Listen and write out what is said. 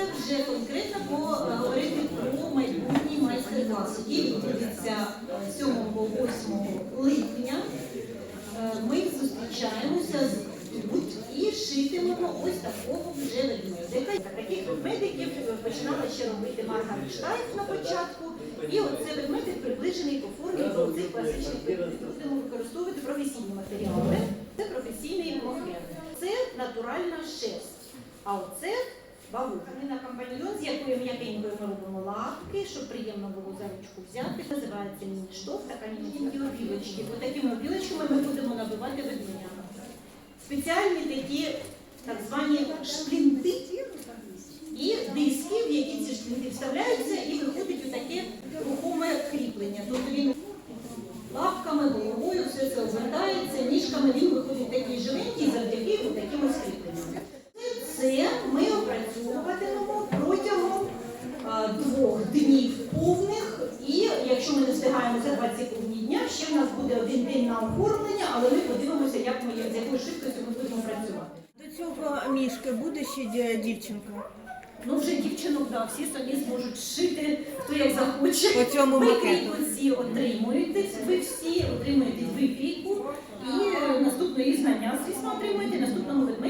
Хочеться вже конкретно поговорити про майбутній майстер-клас, який відбудеться е, 7 по 8 липня. Е, Ми зустрічаємося з і шитимемо ось такого вже ведмедика. Таких ведмедиків починала ще робити Маргарет Штайф на початку. І оце ведмедик приближений по формі до цих класичних ведмедиків. Будемо використовувати професійні матеріали. Це професійний мохер. Це натуральна шерсть. А оце бавовна компаньйон, з якою м'якенькою ми робимо лапки, щоб приємно було за ручку взяти. Називається міні-штоф, така міні обілочки. Ось такими обілочками ми будемо набивати ведмедя. Спеціальні такі так звані шплінти і диски, в які ці шплінти вставляються, і виходить у таке рухоме кріплення. Тобто він лапками, головою все це обертається, ніжками він виходить Це ми опрацьовуватимемо протягом а, двох днів повних, і якщо ми не встигаємо за 20 повні дня, ще в нас буде один день на оформлення, але ми подивимося, як ми з якою швидкістю ми будемо працювати. До цього мішки буде ще дівчинка. Ну вже дівчинок, да, всі самі зможуть шити, хто як захоче. По цьому ви макету. всі отримуєте, ви всі отримуєте випійку і е, наступної знання, звісно, отримуєте. Наступному ведмеді